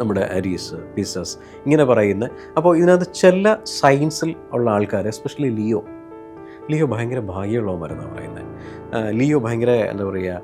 നമ്മുടെ Ares Pisces ഇങ്ങനെ പറയുന്ന. അപ്പോൾ ഇതിനകത്ത് ചില സയൻസിൽ ഉള്ള ആൾക്കാർ എസ്പെഷ്യലി ലിയോ. ലിയോ ഭയങ്കര ഭാഗ്യമുള്ളവന്മാരെന്നാണ് പറയുന്നത് ലിയോ ഭയങ്കര എന്താ പറയുക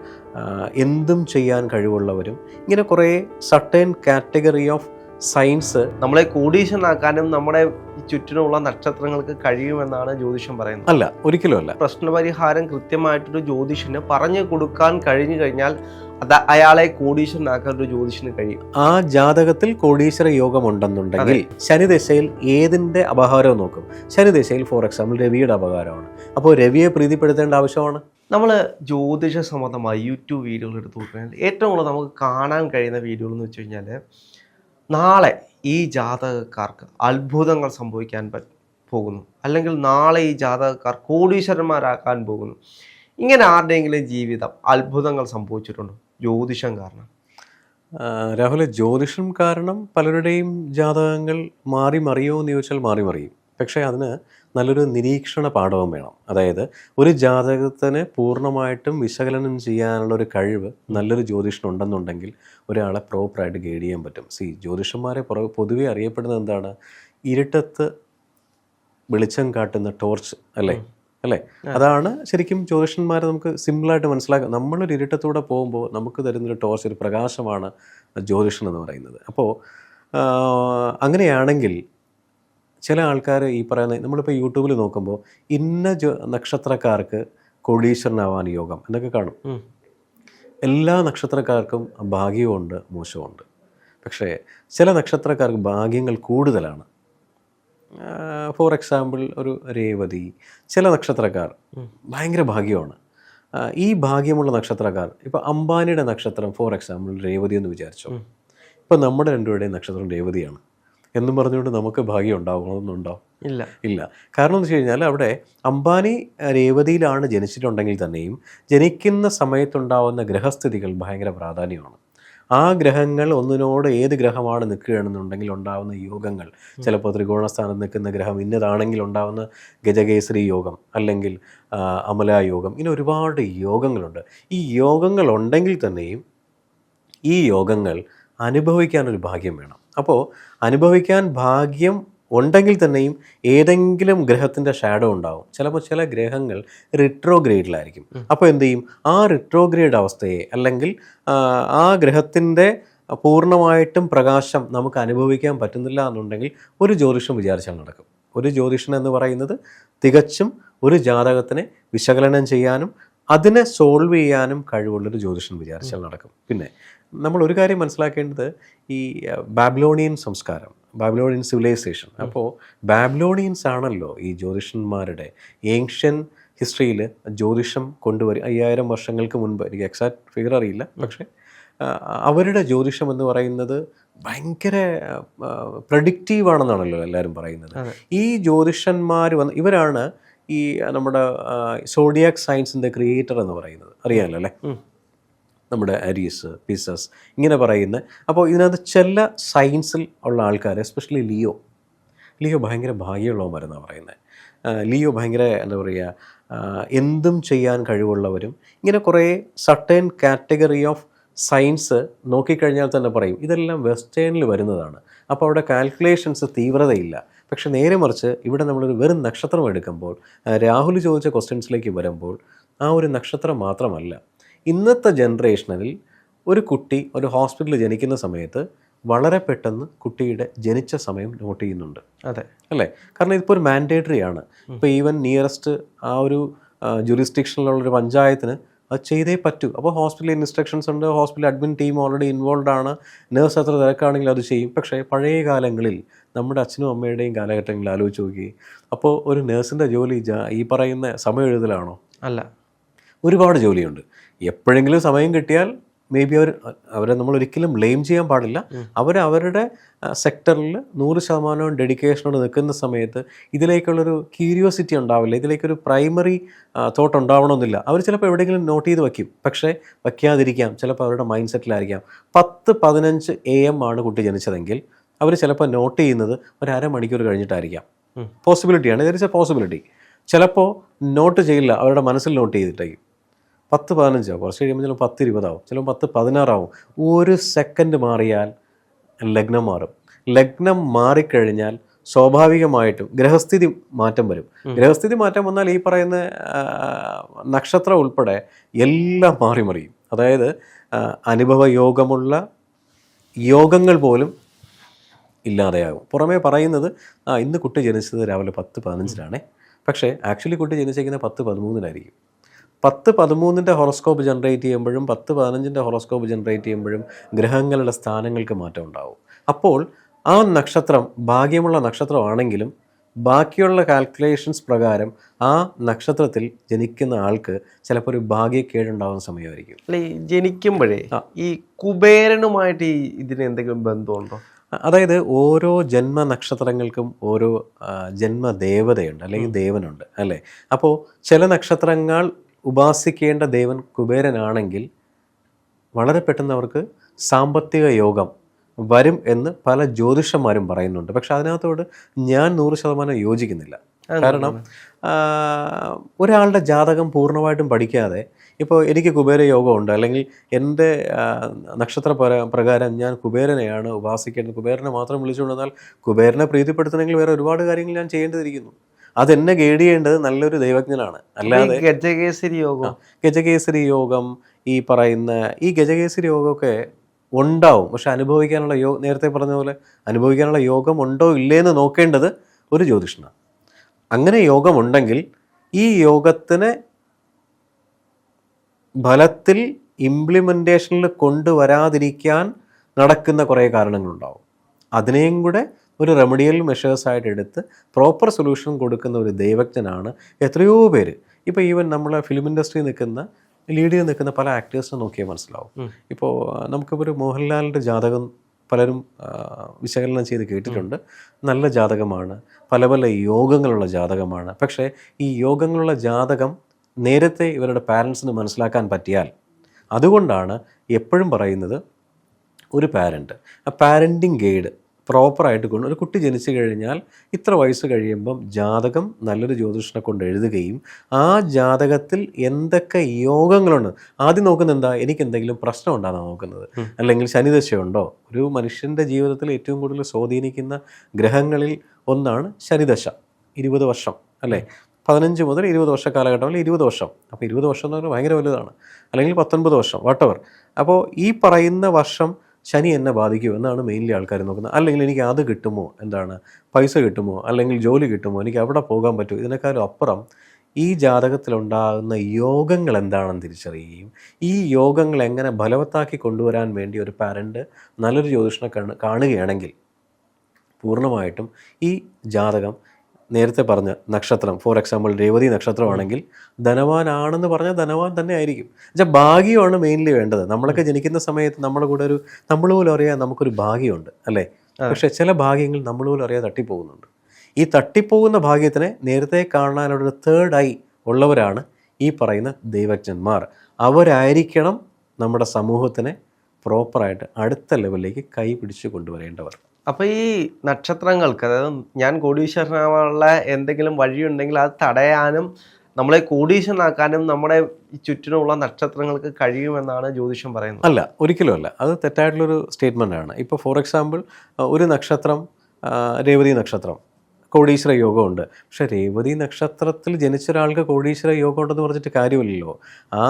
എന്തും ചെയ്യാൻ കഴിവുള്ളവരും. ഇങ്ങനെ കുറേ സട്ടേൺ കാറ്റഗറി ഓഫ് സയൻസ് നമ്മളെ കൂടീശനാക്കാനും നമ്മുടെ ചുറ്റിനുള്ള നക്ഷത്രങ്ങൾക്ക് കഴിയുമെന്നാണ് ജ്യോതിഷം പറയുന്നത്. അല്ല ഒരിക്കലും അല്ല. പ്രശ്നപരിഹാരം കൃത്യമായിട്ടൊരു ജ്യോതിഷന് പറഞ്ഞു കൊടുക്കാൻ കഴിഞ്ഞു കഴിഞ്ഞാൽ അത് അയാളെ കോടീശ്വരനാക്കാൻ ഒരു ജ്യോതിഷന് കഴിയും. ആ ജാതകത്തിൽ കോടീശ്വര യോഗം ഉണ്ടെന്നുണ്ടെങ്കിൽ ശനിദശയിൽ ഏതിന്റെ അപഹാരം നോക്കും. ശനിദശയിൽ ഫോർ എക്സാമ്പിൾ രവിയുടെ അപകാരമാണ് അപ്പോൾ രവിയെ പ്രീതിപ്പെടുത്തേണ്ട ആവശ്യമാണ്? നമ്മൾ ജ്യോതിഷ സംബന്ധമായി യൂട്യൂബ് വീഡിയോകൾ എടുത്തു നോക്കുകയാണെങ്കിൽ ഏറ്റവും കൂടുതൽ നമുക്ക് കാണാൻ കഴിയുന്ന വീഡിയോകൾ എന്ന് വെച്ച് കഴിഞ്ഞാൽ നാളെ ഈ ജാതകക്കാർക്ക് അത്ഭുതങ്ങൾ സംഭവിക്കാൻ പോകുന്നു. അല്ലെങ്കിൽ നാളെ ഈ ജാതകക്കാർ കോടീശ്വരന്മാരാക്കാൻ പോകുന്നു. ഇങ്ങനെ ആരുടെയെങ്കിലും ജീവിതം അത്ഭുതങ്ങൾ സംഭവിച്ചിട്ടുണ്ടോ? ജ്യോതിഷം കാരണം? രാഹുലെ ജ്യോതിഷം കാരണം പലരുടെയും ജാതകങ്ങൾ മാറി മറിയോ എന്ന് ചോദിച്ചാൽ മാറി മറിയും. പക്ഷേ അതിന് നല്ലൊരു നിരീക്ഷണ പാഠവും വേണം. അതായത് ഒരു ജാതകത്തിന് പൂർണമായിട്ടും വിശകലനം ചെയ്യാനുള്ള ഒരു കഴിവ് നല്ലൊരു ജ്യോതിഷനുണ്ടെന്നുണ്ടെങ്കിൽ ഒരാളെ പ്രോപ്പറായിട്ട് ഗൈഡ് ചെയ്യാൻ പറ്റും. സി ജ്യോതിഷന്മാരെ പുറ- പൊതുവെ അറിയപ്പെടുന്നത് എന്താണ്? ഇരുട്ടത്ത് വെളിച്ചം കാട്ടുന്ന ടോർച്ച് അല്ലേ? അല്ലേ? അതാണ് ശരിക്കും ജ്യോതിഷന്മാരെ നമുക്ക് സിമ്പിളായിട്ട് മനസ്സിലാക്കാം നമ്മളൊരു ഇരുട്ടത്തൂടെ പോകുമ്പോൾ നമുക്ക് തരുന്നൊരു ടോർച്ച് ഒരു പ്രകാശമാണ് ജ്യോതിഷൻ എന്ന് പറയുന്നത് അപ്പോൾ അങ്ങനെയാണെങ്കിൽ ചില ആൾക്കാർ ഈ പറയുന്ന നമ്മളിപ്പോൾ യൂട്യൂബിൽ നോക്കുമ്പോൾ ഇന്ന ജോ നക്ഷത്രക്കാർക്ക് കോടീശ്വരനാവാൻ യോഗം എന്നൊക്കെ കാണും. എല്ലാ നക്ഷത്രക്കാർക്കും ഭാഗ്യമുണ്ട് മോശമുണ്ട് പക്ഷേ ചില നക്ഷത്രക്കാർക്ക് ഭാഗ്യങ്ങൾ കൂടുതലാണ്. ഫോർ എക്സാമ്പിൾ ഒരു രേവതി ചില നക്ഷത്രക്കാർ ഭയങ്കര ഭാഗ്യമാണ്. ഈ ഭാഗ്യമുള്ള നക്ഷത്രക്കാർ ഇപ്പോൾ അംബാനിയുടെ നക്ഷത്രം ഫോർ എക്സാമ്പിൾ രേവതി എന്ന് വിചാരിച്ചോ. ഇപ്പം നമ്മുടെ രണ്ടുപേരുടെയും നക്ഷത്രം രേവതിയാണ്. എന്നും പറഞ്ഞുകൊണ്ട് നമുക്ക് ഭാഗ്യം ഉണ്ടാവണമെന്നുണ്ടോ ഇല്ല. ഇല്ല. കാരണം എന്ന് വെച്ച് കഴിഞ്ഞാൽ അവിടെ അംബാനി രേവതിയിലാണ് ജനിച്ചിട്ടുണ്ടെങ്കിൽ തന്നെയും ജനിക്കുന്ന സമയത്തുണ്ടാവുന്ന ഗ്രഹസ്ഥിതികൾ ഭയങ്കര പ്രാധാന്യമാണ്. ആ ഗ്രഹങ്ങൾ ഒന്നിനോട് ഏത് ഗ്രഹമാണ് നിൽക്കുകയാണെന്നുണ്ടെങ്കിൽ ഉണ്ടാവുന്ന യോഗങ്ങൾ. ചിലപ്പോൾ ത്രികോണസ്ഥാനത്ത് നിൽക്കുന്ന ഗ്രഹം ഇന്നതാണെങ്കിൽ ഉണ്ടാവുന്ന ഗജകേസരി യോഗം അല്ലെങ്കിൽ അമലായോഗം അമലാ യോഗം. ഇങ്ങനെ ഒരുപാട് യോഗങ്ങളുണ്ട്. ഈ യോഗങ്ങൾ ഉണ്ടെങ്കിൽ തന്നെയും ഈ യോഗങ്ങൾ അനുഭവിക്കാനൊരു ഭാഗ്യം വേണം. അപ്പോൾ അനുഭവിക്കാൻ ഭാഗ്യം ഉണ്ടെങ്കിൽ തന്നെയും ഏതെങ്കിലും ഗ്രഹത്തിന്റെ ഷാഡോ ഉണ്ടാവും. ചിലപ്പോൾ ചില ഗ്രഹങ്ങൾ റിട്രോഗ്രേഡിലായിരിക്കും അപ്പോൾ എന്ത് ചെയ്യും? ആ റിട്രോഗ്രേഡ് അവസ്ഥയെ അല്ലെങ്കിൽ ആ, ഗ്രഹത്തിന്റെ പൂർണമായിട്ടും പ്രകാശം നമുക്ക് അനുഭവിക്കാൻ പറ്റുന്നില്ല എന്നുണ്ടെങ്കിൽ ഒരു ജ്യോതിഷം വിചാരിച്ചാൽ നടക്കും. ഒരു ജ്യോതിഷൻ എന്ന് പറയുന്നത് തികച്ചും ഒരു ജാതകത്തിനെ വിശകലനം ചെയ്യാനും അതിനെ സോൾവ് ചെയ്യാനും കഴിവുള്ളൊരു ജ്യോതിഷൻ വിചാരിച്ചാൽ നടക്കും. പിന്നെ നമ്മൾ ഒരു കാര്യം മനസ്സിലാക്കേണ്ടത് ഈ ബാബിലോണിയൻ സംസ്കാരം ബാബിലോണിയൻ സിവിലൈസേഷൻ. അപ്പോൾ ബാബിലോണിയൻസ് ആണല്ലോ ഈ ജ്യോതിഷന്മാരുടെ ഏൻഷ്യൻ ഹിസ്റ്ററിയിൽ ജ്യോതിഷം കൊണ്ടുവരും അയ്യായിരം വർഷങ്ങൾക്ക് മുൻപ്. എനിക്ക് എക്സാക്ട് ഫിഗർ അറിയില്ല. പക്ഷേ അവരുടെ ജ്യോതിഷം എന്ന് പറയുന്നത് ഭയങ്കര പ്രഡിക്റ്റീവ് ആണെന്നാണല്ലോ എല്ലാവരും പറയുന്നത്. ഈ ജ്യോതിഷന്മാർ വന്ന് ഇവരാണ് ഈ നമ്മുടെ സോഡിയാക് സയൻസിന്റെ ക്രിയേറ്റർ എന്ന് പറയുന്നത്. അറിയാമല്ലോ അല്ലേ. നമ്മുടെ അരീസ് പിസസ് ഇങ്ങനെ പറയുന്ന. അപ്പോൾ ഇതിനകത്ത് ചില സയൻസിൽ ഉള്ള ആൾക്കാർ എസ്പെഷ്യലി ലിയോ. ലിയോ ഭയങ്കര ഭാഗ്യമുള്ളവന്മാരെന്നാണ് പറയുന്നത് ലിയോ ഭയങ്കര എന്താ പറയുക എന്തും ചെയ്യാൻ കഴിവുള്ളവരും ഇങ്ങനെ കുറേ സർട്ടേൺ കാറ്റഗറി ഓഫ് സയൻസ് നോക്കിക്കഴിഞ്ഞാൽ തന്നെ പറയും ഇതെല്ലാം വെസ്റ്റേണിൽ വരുന്നതാണ്. അപ്പോൾ അവിടെ കാൽക്കുലേഷൻസ് തീവ്രതയില്ല. പക്ഷേ നേരെ മറിച്ച് ഇവിടെ നമ്മളൊരു വെറും നക്ഷത്രം എടുക്കുമ്പോൾ രാഹുൽ ചോദിച്ച ക്വസ്റ്റ്യൻസിലേക്ക് വരുമ്പോൾ ആ ഒരു നക്ഷത്രം മാത്രമല്ല. ഇന്നത്തെ ജനറേഷനിൽ ഒരു കുട്ടി ഒരു ഹോസ്പിറ്റലിൽ ജനിക്കുന്ന സമയത്ത് വളരെ പെട്ടെന്ന് കുട്ടിയുടെ ജനിച്ച സമയം നോട്ട് ചെയ്യുന്നുണ്ട്. അതെ. അല്ലേ? കാരണം ഇതിപ്പോൾ ഒരു മാൻഡേറ്ററി ആണ്. ഇപ്പോൾ ഈവൻ നിയറസ്റ്റ് ആ ഒരു ജുറിസ്ഡിക്ഷനിലുള്ള ഒരു പഞ്ചായത്തിന് അത് ചെയ്തേ പറ്റൂ. അപ്പോൾ ഹോസ്പിറ്റലിൽ ഇൻസ്ട്രക്ഷൻസ് ഉണ്ട് hospital admin team already involve ആണ്. നേഴ്സ് എത്ര തിരക്കാണെങ്കിൽ അത് ചെയ്യും. പക്ഷേ പഴയ കാലങ്ങളിൽ നമ്മുടെ അച്ഛനും അമ്മയുടെയും കാലഘട്ടങ്ങളിൽ ആലോചിച്ച് നോക്കി അപ്പോൾ ഒരു നേഴ്സിന്റെ ജോലി ഈ പറയുന്ന സമയം എഴുതലാണോ? അല്ല. ഒരുപാട് ജോലിയുണ്ട്. എപ്പോഴെങ്കിലും സമയം കിട്ടിയാൽ മേ ബി അവർ അവരെ നമ്മൾ ഒരിക്കലും ബ്ലെയിം ചെയ്യാൻ പാടില്ല. അവർ അവരുടെ സെക്ടറിൽ നൂറ് ശതമാനവും ഡെഡിക്കേഷനോട് നിൽക്കുന്ന സമയത്ത് ഇതിലേക്കുള്ളൊരു ക്യൂരിയോസിറ്റി ഉണ്ടാവില്ല. ഇതിലേക്കൊരു പ്രൈമറി തോട്ട് ഉണ്ടാവണമെന്നില്ല. അവർ ചിലപ്പോൾ എവിടെയെങ്കിലും നോട്ട് ചെയ്ത് വയ്ക്കും. പക്ഷേ വയ്ക്കാതിരിക്കാം. ചിലപ്പോൾ അവരുടെ മൈൻഡ് സെറ്റിലായിരിക്കാം പത്ത് പതിനഞ്ച് എ എം ആണ് കുട്ടി ജനിച്ചതെങ്കിൽ അവർ ചിലപ്പോൾ നോട്ട് ചെയ്യുന്നത് ഒരു അരമണിക്കൂർ കഴിഞ്ഞിട്ടായിരിക്കാം. പോസിബിലിറ്റിയാണ് ദർ ഇസ് എ പോസിബിലിറ്റി ചിലപ്പോൾ നോട്ട് ചെയ്യില്ല. അവരുടെ മനസ്സിൽ നോട്ട് ചെയ്തിട്ടായിരിക്കും. പത്ത് പതിനഞ്ചാവും കുറച്ച് കഴിയുമ്പോൾ ചിലപ്പോൾ പത്ത് ഇരുപതാവും. ചിലപ്പോൾ പത്ത് പതിനാറാവും. ഒരു സെക്കൻഡ് മാറിയാൽ ലഗ്നം മാറും. ലഗ്നം മാറിക്കഴിഞ്ഞാൽ സ്വാഭാവികമായിട്ടും ഗ്രഹസ്ഥിതി മാറ്റം വരും. ഗ്രഹസ്ഥിതി മാറ്റം വന്നാൽ ഈ പറയുന്ന നക്ഷത്രം ഉൾപ്പെടെ എല്ലാം മാറി മറിയും. അതായത് അനുഭവ യോഗമുള്ള യോഗങ്ങൾ പോലും ഇല്ലാതെയാകും. പുറമേ പറയുന്നത് ആ ഇന്ന് കുട്ടി ജനിച്ചത് രാവിലെ പത്ത് പതിനഞ്ചിനാണേ. പക്ഷേ ആക്ച്വലി കുട്ടി ജനിച്ചിരിക്കുന്നത് പത്ത് പതിമൂന്നിനായിരിക്കും. പത്ത് പതിമൂന്നിന്റെ ഹോറോസ്കോപ്പ് ജനറേറ്റ് ചെയ്യുമ്പോഴും പത്ത് പതിനഞ്ചിന്റെ ഹോറോസ്കോപ്പ് ജനറേറ്റ് ചെയ്യുമ്പോഴും ഗ്രഹങ്ങളുടെ സ്ഥാനങ്ങൾക്ക് മാറ്റം ഉണ്ടാവും. അപ്പോൾ ആ നക്ഷത്രം ഭാഗ്യമുള്ള നക്ഷത്രമാണെങ്കിലും ബാക്കിയുള്ള കാൽക്കുലേഷൻസ് പ്രകാരം ആ നക്ഷത്രത്തിൽ ജനിക്കുന്ന ആൾക്ക് ചിലപ്പോൾ ഒരു ഭാഗ്യക്കേടുണ്ടാകുന്ന സമയമായിരിക്കും. അല്ല ഈ ജനിക്കുമ്പോഴേ ഈ കുബേരനുമായിട്ട് ഈ ഇതിന് എന്തെങ്കിലും ബന്ധമുണ്ടോ? അതായത് ഓരോ ജന്മ നക്ഷത്രങ്ങൾക്കും ഓരോ ജന്മ ജന്മദേവതയുണ്ട് അല്ലെങ്കിൽ ദേവനുണ്ട് അല്ലേ? അപ്പോൾ ചില നക്ഷത്രങ്ങൾ ഉപാസിക്കേണ്ട ദേവൻ കുബേരനാണെങ്കിൽ വളരെ പെട്ടെന്ന് അവർക്ക് സാമ്പത്തിക യോഗം വരും എന്ന് പല ജ്യോതിഷന്മാരും പറയുന്നുണ്ട്. പക്ഷെ അതിനകത്തോട് ഞാൻ നൂറ് ശതമാനം യോജിക്കുന്നില്ല. കാരണം ഒരാളുടെ ജാതകം പൂർണമായിട്ടും പഠിക്കാതെ ഇപ്പോൾ എനിക്ക് കുബേര യോഗമുണ്ട് അല്ലെങ്കിൽ എന്റെ നക്ഷത്ര പര- പ്രകാരം ഞാൻ കുബേരനെയാണ് ഉപാസിക്കേണ്ടത്. കുബേരനെ മാത്രം വിളിച്ചുകൊണ്ടെന്നാൽ കുബേരനെ പ്രീതിപ്പെടുത്തണമെങ്കിൽ വേറെ ഒരുപാട് കാര്യങ്ങൾ ഞാൻ ചെയ്യേണ്ടതിരിക്കുന്നു. അതെന്നെ ഗൈഡ് ചെയ്യേണ്ടത് നല്ലൊരു ദൈവജ്ഞനാണ്. അല്ലാതെ ഗജകേസരി യോഗം. ഗജകേസരി യോഗം ഈ പറയുന്ന ഈ ഗജകേസരി യോഗമൊക്കെ ഉണ്ടാവും. പക്ഷെ അനുഭവിക്കാനുള്ള യോഗ നേരത്തെ പറഞ്ഞ പോലെ അനുഭവിക്കാനുള്ള യോഗം ഉണ്ടോ ഇല്ലേന്ന് നോക്കേണ്ടത് ഒരു ജ്യോതിഷനാണ്. അങ്ങനെ യോഗമുണ്ടെങ്കിൽ ഈ യോഗത്തിന് ഫലത്തിൽ ഇംപ്ലിമെന്റേഷനിൽ കൊണ്ടുവരാതിരിക്കാൻ നടക്കുന്ന കുറേ കാരണങ്ങളുണ്ടാവും. അതിനെയും കൂടെ ഒരു റെമഡിയൽ മെഷേഴ്സായിട്ട് എടുത്ത് പ്രോപ്പർ സൊല്യൂഷൻ കൊടുക്കുന്ന ഒരു ദൈവജ്ഞനാണ് എത്രയോ പേര്. ഇപ്പോൾ ഈവൻ നമ്മളെ ഫിലിം ഇൻഡസ്ട്രിയിൽ നിൽക്കുന്ന ലീഡ് ചെയ്ത് നിൽക്കുന്ന പല ആക്ടേഴ്സിനെ നോക്കിയാൽ മനസ്സിലാവും. ഇപ്പോൾ നമുക്കിപ്പോൾ ഒരു മോഹൻലാലിന്റെ ജാതകം പലരും വിശകലനം ചെയ്ത് കേട്ടിട്ടുണ്ട്. നല്ല ജാതകമാണ്. പല പല യോഗങ്ങളുള്ള ജാതകമാണ്. പക്ഷേ ഈ യോഗങ്ങളുള്ള ജാതകം നേരത്തെ ഇവരുടെ പാരൻസിന് മനസ്സിലാക്കാൻ പറ്റിയാൽ അതുകൊണ്ടാണ് എപ്പോഴും പറയുന്നത് ഒരു പാരന്റ് ആ പാരന്റിങ് ഗൈഡ് പ്രോപ്പറായിട്ട് കൊണ്ട് ഒരു കുട്ടി ജനിച്ചു കഴിഞ്ഞാൽ ഇത്ര വയസ്സ് കഴിയുമ്പം ജാതകം നല്ലൊരു ജ്യോതിഷനെ കൊണ്ട് എഴുതുകയും ആ ജാതകത്തിൽ എന്തൊക്കെ യോഗങ്ങളുണ്ട്. ആദ്യം നോക്കുന്നത് എന്താ? എനിക്ക് എന്തെങ്കിലും പ്രശ്നം ഉണ്ടാകാൻ നോക്കുന്നത്. അല്ലെങ്കിൽ ശനിദശയുണ്ടോ? ഒരു മനുഷ്യന്റെ ജീവിതത്തിൽ ഏറ്റവും കൂടുതൽ സ്വാധീനിക്കുന്ന ഗ്രഹങ്ങളിൽ ഒന്നാണ് ശനിദശ. ഇരുപത് വർഷം അല്ലേ? പതിനഞ്ച് മുതൽ ഇരുപത് വർഷ കാലഘട്ടം ഇരുപത് വർഷം. അപ്പോൾ ഇരുപത് വർഷം എന്ന് പറഞ്ഞാൽ ഭയങ്കര വലുതാണ്. അല്ലെങ്കിൽ പത്തൊൻപത് വർഷം വാട്ടവർ അപ്പോൾ ഈ പറയുന്ന വർഷം ശനി എന്നെ ബാധിക്കുമോ എന്നാണ് മെയിൻലി ആൾക്കാർ നോക്കുന്നത്. അല്ലെങ്കിൽ എനിക്ക് അത് കിട്ടുമോ? എന്താണ്? പൈസ കിട്ടുമോ? അല്ലെങ്കിൽ ജോലി കിട്ടുമോ? എനിക്ക് അവിടെ പോകാൻ പറ്റുമോ? ഇതിനേക്കാളും അപ്പുറം ഈ ജാതകത്തിലുണ്ടാകുന്ന യോഗങ്ങൾ എന്താണെന്ന് തിരിച്ചറിയുകയും ഈ യോഗങ്ങൾ എങ്ങനെ ഫലവത്താക്കി കൊണ്ടുവരാൻ വേണ്ടി ഒരു പാരന്റ് നല്ലൊരു ജ്യോതിഷനെ കാണു കാണുകയാണെങ്കിൽ പൂർണമായിട്ടും ഈ ജാതകം നേരത്തെ പറഞ്ഞ നക്ഷത്രം. ഫോർ എക്സാമ്പിൾ രേവതി നക്ഷത്രമാണെങ്കിൽ ധനവാനാണെന്ന് പറഞ്ഞാൽ ധനവാൻ തന്നെ ആയിരിക്കും. എന്നുവെച്ചാൽ ഭാഗ്യമാണ് മെയിൻലി വേണ്ടത്. നമ്മളൊക്കെ ജനിക്കുന്ന സമയത്ത് നമ്മുടെ കൂടെ ഒരു നമ്മൾ പോലും അറിയാൻ നമുക്കൊരു ഭാഗ്യമുണ്ട് അല്ലേ? പക്ഷെ ചില ഭാഗ്യങ്ങൾ നമ്മൾ പോലും അറിയാതെ തട്ടിപ്പോകുന്നുണ്ട്. ഈ തട്ടിപ്പോകുന്ന ഭാഗ്യത്തിനെ നേരത്തെ കാണാനുള്ള തേർഡ് ഐ ഉള്ളവരാണ് ഈ പറയുന്ന ദൈവജ്ഞന്മാർ. അവരായിരിക്കണം നമ്മുടെ സമൂഹത്തിനെ പ്രോപ്പറായിട്ട് അടുത്ത ലെവലിലേക്ക് കൈ പിടിച്ച് കൊണ്ടുവരേണ്ടവർ. അപ്പോൾ ഈ നക്ഷത്രങ്ങൾക്ക് അതായത് ഞാൻ കോടീശ്വരനാവാനുള്ള എന്തെങ്കിലും വഴിയുണ്ടെങ്കിൽ അത് തടയാനും നമ്മളെ കോടീശ്വരനാക്കാനും നമ്മുടെ ഈ ചുറ്റിനുമുള്ള നക്ഷത്രങ്ങൾക്ക് കഴിയുമെന്നാണ് ജ്യോതിഷം പറയുന്നത്. അല്ല ഒരിക്കലും അല്ല. അത് തെറ്റായിട്ടുള്ളൊരു സ്റ്റേറ്റ്മെന്റ് ആണ് ഇപ്പോൾ ഫോർ എക്സാമ്പിൾ ഒരു നക്ഷത്രം രേവതി നക്ഷത്രം കോടീശ്വര യോഗമുണ്ട്. പക്ഷേ രേവതി നക്ഷത്രത്തിൽ ജനിച്ച ഒരാൾക്ക് കോടീശ്വര യോഗം ഉണ്ടെന്ന് പറഞ്ഞിട്ട് കാര്യമില്ലല്ലോ. ആ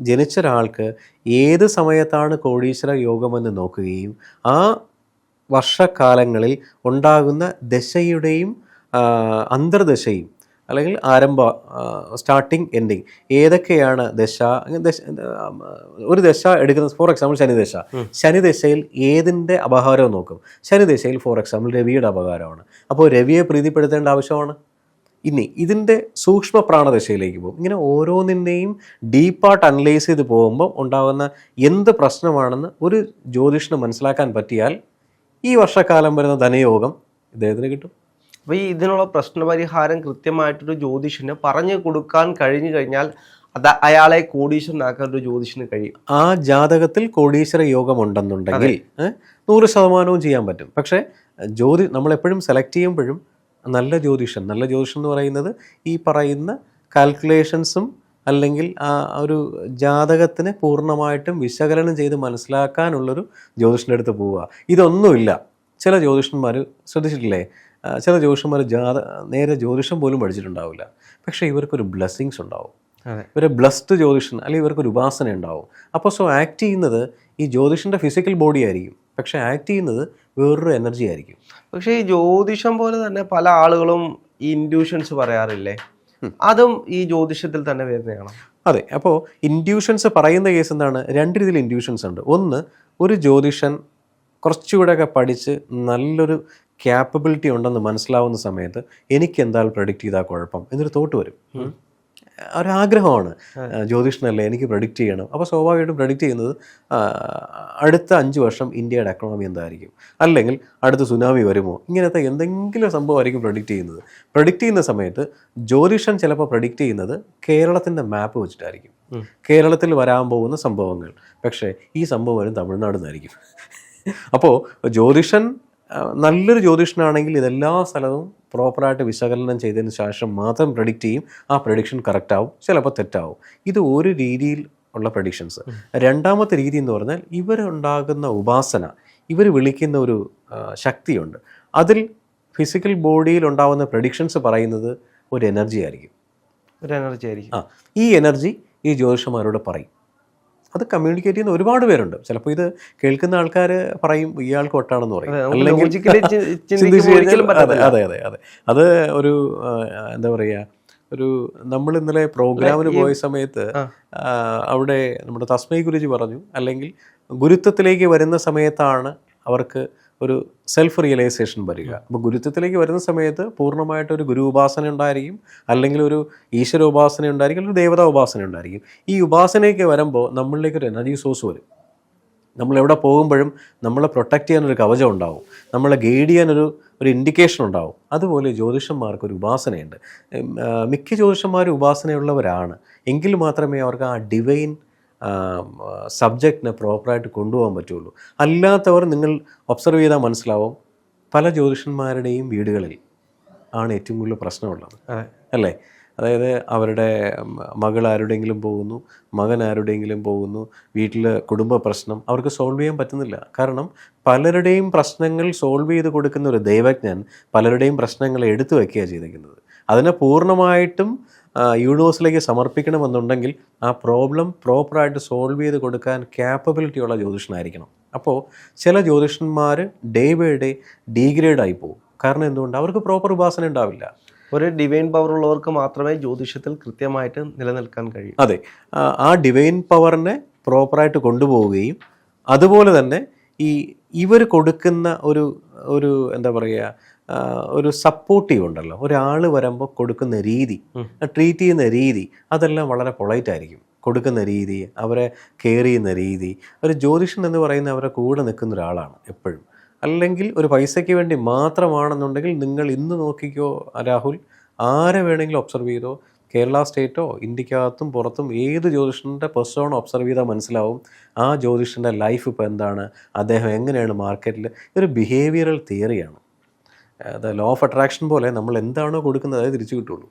ജനിച്ച ഒരാൾക്ക് ഏത് സമയത്താണ് കോടീശ്വര യോഗമെന്ന് നോക്കുകയും ആ വർഷക്കാലങ്ങളിൽ ഉണ്ടാകുന്ന ദശയുടെയും അന്തർദശയും അല്ലെങ്കിൽ ആരംഭ സ്റ്റാർട്ടിങ് എൻഡിങ് ഏതൊക്കെയാണ് ദശ? ദശ ഒരു ദശ എടുക്കുന്ന ഫോർ എക്സാമ്പിൾ ശനിദശ. ശനിദശയിൽ ഏതിന്റെ അപഹാരവും നോക്കും? ശനിദശയിൽ ഫോർ എക്സാമ്പിൾ രവിയുടെ അപഹാരമാണ്. അപ്പോൾ രവിയെ പ്രീതിപ്പെടുത്തേണ്ട ആവശ്യമാണ്? ഇനി ഇതിന്റെ സൂക്ഷ്മ പ്രാണദശയിലേക്ക് പോകും. ഇങ്ങനെ ഓരോന്നിന്റെയും ഡീപ്പായിട്ട് അനലൈസ് ചെയ്ത് പോകുമ്പോൾ ഉണ്ടാകുന്ന എന്ത് പ്രശ്നമാണെന്ന് ഒരു ജ്യോതിഷന് മനസ്സിലാക്കാൻ പറ്റിയാൽ ഈ വർഷക്കാലം വരുന്ന ധനയോഗം ഇദ്ദേഹത്തിന് കിട്ടും. അപ്പോൾ ഈ ഇതിനുള്ള പ്രശ്നപരിഹാരം കൃത്യമായിട്ടൊരു ജ്യോതിഷന് പറഞ്ഞു കൊടുക്കാൻ കഴിഞ്ഞു കഴിഞ്ഞാൽ അത് അയാളെ കോടീശ്വരനാക്കാൻ ഒരു ജ്യോതിഷന് കഴിയും. ആ ജാതകത്തിൽ കോടീശ്വര യോഗം ഉണ്ടെന്നുണ്ടെങ്കിൽ നൂറ് ശതമാനവും ചെയ്യാൻ പറ്റും. പക്ഷേ ജ്യോതി നമ്മളെപ്പോഴും സെലക്ട് ചെയ്യുമ്പോഴും നല്ല ജ്യോതിഷൻ. നല്ല ജ്യോതിഷൻ എന്ന് പറയുന്നത് ഈ പറയുന്ന കാൽക്കുലേഷൻസും അല്ലെങ്കിൽ ആ ഒരു ജാതകത്തിനെ പൂർണമായിട്ടും വിശകലനം ചെയ്ത് മനസ്സിലാക്കാനുള്ളൊരു ജ്യോതിഷന്റെ അടുത്ത് പോവുക. ഇതൊന്നുമില്ല. ചില ജ്യോതിഷന്മാർ ശ്രദ്ധിച്ചിട്ടില്ലേ? ചില ജ്യോതിഷന്മാർ ജാത നേരെ ജ്യോതിഷം പോലും പഠിച്ചിട്ടുണ്ടാവില്ല. പക്ഷേ ഇവർക്കൊരു ബ്ലെസ്സിങ്സ് ഉണ്ടാവും. ഇവരെ ബ്ലസ്ഡ് ജ്യോതിഷൻ അല്ലെങ്കിൽ ഇവർക്കൊരു ഉപാസന ഉണ്ടാവും. അപ്പോൾ സോ ആക്ട് ചെയ്യുന്നത് ഈ ജ്യോതിഷന്റെ ഫിസിക്കൽ ബോഡി ആയിരിക്കും. പക്ഷേ ആക്ട് ചെയ്യുന്നത് വേറൊരു എനർജി ആയിരിക്കും. പക്ഷേ ഈ ജ്യോതിഷം പോലെ തന്നെ പല ആളുകളും ഈ ഇൻഡ്യൂഷൻസ് പറയാറില്ലേ? അതും ഈ ജ്യോതിഷത്തിൽ തന്നെ വരുന്നതാണ്? അതെ അപ്പോൾ ഇൻഡ്യൂഷൻസ് പറയുന്ന കേസ് എന്താണ്? രണ്ട് രീതിയിൽ ഇൻഡ്യൂഷൻസ് ഉണ്ട്. ഒന്ന് ഒരു ജ്യോതിഷൻ കുറച്ചുകൂടെയൊക്കെ പഠിച്ച് നല്ലൊരു ക്യാപ്പബിലിറ്റി ഉണ്ടെന്ന് മനസ്സിലാവുന്ന സമയത്ത് എനിക്ക് എന്തായാലും പ്രഡിക്റ്റ് ചെയ്താൽ കുഴപ്പം എന്നൊരു തോട്ട് വരും. ഒരാഗ്രഹമാണ്. ജ്യോതിഷനല്ലേ എനിക്ക് പ്രഡിക്റ്റ് ചെയ്യണം. അപ്പോൾ സ്വാഭാവികമായിട്ടും പ്രഡിക്റ്റ് ചെയ്യുന്നത് അടുത്ത അഞ്ച് വർഷം ഇന്ത്യയുടെ എക്കണോമി എന്തായിരിക്കും? അല്ലെങ്കിൽ അടുത്ത സുനാമി വരുമോ? ഇങ്ങനത്തെ എന്തെങ്കിലും സംഭവമായിരിക്കും പ്രഡിക്റ്റ് ചെയ്യുന്നത്. പ്രഡിക്റ്റ് ചെയ്യുന്ന സമയത്ത് ജ്യോതിഷൻ ചിലപ്പോൾ പ്രഡിക്റ്റ് ചെയ്യുന്നത് കേരളത്തിന്റെ മാപ്പ് വെച്ചിട്ടായിരിക്കും. കേരളത്തിൽ വരാൻ പോകുന്ന സംഭവങ്ങൾ. പക്ഷേ ഈ സംഭവം വരും തമിഴ്നാട് നിന്നായിരിക്കും. അപ്പോൾ ജ്യോതിഷൻ നല്ലൊരു ജ്യോതിഷനാണെങ്കിൽ ഇതെല്ലാ സ്ഥലവും പ്രോപ്പറായിട്ട് വിശകലനം ചെയ്തതിന് ശേഷം മാത്രം പ്രഡിക്റ്റ് ചെയ്യും. ആ പ്രഡിക്ഷൻ കറക്റ്റ് ആവും. ചിലപ്പോൾ തെറ്റാവും. ഇത് ഒരു രീതിയിൽ ഉള്ള പ്രഡിക്ഷൻസ് രണ്ടാമത്തെ രീതി എന്ന് പറഞ്ഞാൽ ഇവരുണ്ടാകുന്ന ഉപാസന ഇവർ വിളിക്കുന്ന ഒരു ശക്തിയുണ്ട്. അതിൽ ഫിസിക്കൽ ബോഡിയിൽ ഉണ്ടാകുന്ന പ്രഡിക്ഷൻസ് പറയുന്നത് ഒരു എനർജി ആയിരിക്കും. ഒരു എനർജി ആയിരിക്കും. ആ ഈ എനർജി ഈ ജ്യോതിഷന്മാരോട് പറയും. അത് കമ്മ്യൂണിക്കേറ്റ് ചെയ്യുന്ന ഒരുപാട് പേരുണ്ട്. ചിലപ്പോൾ ഇത് കേൾക്കുന്ന ആൾക്കാർ പറയും ഇയാൾക്ക് ഒട്ടാണെന്ന് പറയും. അല്ലെങ്കിൽ അതെ അതെ അതെ അതെ. ഒരു എന്താ പറയുക ഒരു നമ്മൾ ഇന്നലെ പ്രോഗ്രാമിന് പോയ സമയത്ത് അവിടെ നമ്മുടെ തസ്മൈ ഗുരുജി പറഞ്ഞു അല്ലെങ്കിൽ ഗുരുത്വത്തിലേക്ക് വരുന്ന സമയത്താണ് അവർക്ക് ഒരു സെൽഫ് റിയലൈസേഷൻ വരിക അപ്പോൾ ഗുരുത്വത്തിലേക്ക് വരുന്ന സമയത്ത് പൂർണമായിട്ട് ഒരു ഗുരു ഉപാസന ഉണ്ടായിരിക്കും. അല്ലെങ്കിൽ ഒരു ഈശ്വര ഉപാസന ഉണ്ടായിരിക്കും അല്ലെങ്കിൽ ഒരു ദേവതാ ഉപാസന ഉണ്ടായിരിക്കും. ഈ ഉപാസനയൊക്കെ വരുമ്പോൾ നമ്മളിലേക്ക് ഒരു എനർജി സോഴ്സ് വരും. നമ്മൾ എവിടെ പോകുമ്പോഴും നമ്മളെ പ്രൊട്ടക്റ്റ് ചെയ്യാനൊരു കവചം ഉണ്ടാവും. നമ്മളെ ഗൈഡ് ചെയ്യാനൊരു ഒരു ഇൻഡിക്കേഷൻ ഉണ്ടാവും. അതുപോലെ ജ്യോതിഷന്മാർക്ക് ഒരു ഉപാസനയുണ്ട്. മിക്ക ജ്യോതിഷന്മാരും ഉപാസനയുള്ളവരാണ്. എങ്കിൽ മാത്രമേ അവർക്ക് ആ ഡിവൈൻ സബ്ജക്റ്റിനെ പ്രോപ്പറായിട്ട് കൊണ്ടുപോകാൻ പറ്റുള്ളൂ. അല്ലാത്തവർ നിങ്ങൾ ഒബ്സർവ് ചെയ്താൽ മനസ്സിലാവും പല ജ്യോതിഷന്മാരുടെയും വീടുകളിൽ ആണ് ഏറ്റവും കൂടുതൽ പ്രശ്നമുള്ളത്. അല്ലേ? അതായത് അവരുടെ മകൾ ആരുടെയെങ്കിലും പോകുന്നു മകൻ ആരുടെയെങ്കിലും പോകുന്നു വീട്ടിൽ കുടുംബ പ്രശ്നം അവർക്ക് സോൾവ് ചെയ്യാൻ പറ്റുന്നില്ല. കാരണം പലരുടെയും പ്രശ്നങ്ങൾ സോൾവ് ചെയ്ത് കൊടുക്കുന്ന ഒരു ദൈവജ്ഞൻ പലരുടെയും പ്രശ്നങ്ങൾ എടുത്തു വയ്ക്കുകയാണ് ചെയ്തിരിക്കുന്നത്. അതിനെ പൂർണമായിട്ടും യൂണിവേഴ്സിലേക്ക് സമർപ്പിക്കണമെന്നുണ്ടെങ്കിൽ ആ പ്രോബ്ലം പ്രോപ്പറായിട്ട് സോൾവ് ചെയ്ത് കൊടുക്കാൻ ക്യാപ്പബിലിറ്റി ഉള്ള ജ്യോതിഷനായിരിക്കണം. അപ്പോൾ ചില ജ്യോതിഷന്മാർ ഡേ ബൈ ഡേ ഡീഗ്രേഡ് ആയി പോകും. കാരണം എന്തുകൊണ്ട്? അവർക്ക് പ്രോപ്പർ ഉപാസന ഉണ്ടാവില്ല. ഒരു ഡിവൈൻ പവർ ഉള്ളവർക്ക് മാത്രമേ ജ്യോതിഷത്തിൽ കൃത്യമായിട്ട് നിലനിൽക്കാൻ കഴിയൂ. അതെ. ആ- ഡിവൈൻ പവറിനെ പ്രോപ്പറായിട്ട് കൊണ്ടുപോവുകയും അതുപോലെ തന്നെ ഈ ഇവർ കൊടുക്കുന്ന ഒരു ഒരു എന്താ പറയുക ഒരു സപ്പോർട്ടീവ് ഉണ്ടല്ലോ. ഒരാൾ വരുമ്പോൾ കൊടുക്കുന്ന രീതി ട്രീറ്റ് ചെയ്യുന്ന രീതി അതെല്ലാം വളരെ പൊളൈറ്റ് ആയിരിക്കും. കൊടുക്കുന്ന രീതി അവരെ കെയർ ചെയ്യുന്ന രീതി. ഒരു ജ്യോതിഷൻ എന്ന് പറയുന്ന അവരെ കൂടെ നിൽക്കുന്ന ഒരാളാണ് എപ്പോഴും. അല്ലെങ്കിൽ ഒരു പൈസയ്ക്ക് വേണ്ടി മാത്രമാണെന്നുണ്ടെങ്കിൽ നിങ്ങൾ ഇന്ന് നോക്കിക്കോ രാഹുൽ ആരെ വേണമെങ്കിലും ഒബ്സർവ് ചെയ്തോ. കേരള സ്റ്റേറ്റോ ഇന്ത്യക്കകത്തും പുറത്തും ഏത് ജ്യോതിഷന്റെ പെർസോണ ഒബ്സർവ് ചെയ്താൽ മനസ്സിലാവും ആ ജ്യോതിഷന്റെ ലൈഫ് ഇപ്പോൾ എന്താണ് അദ്ദേഹം എങ്ങനെയാണ് മാർക്കറ്റിൽ ഇതൊരു ബിഹേവിയറൽ തിയറിയാണ് ലോ ഓഫ് അട്രാക്ഷൻ പോലെ നമ്മൾ എന്താണോ കൊടുക്കുന്നത് അതേ തിരിച്ചു കിട്ടുള്ളൂ.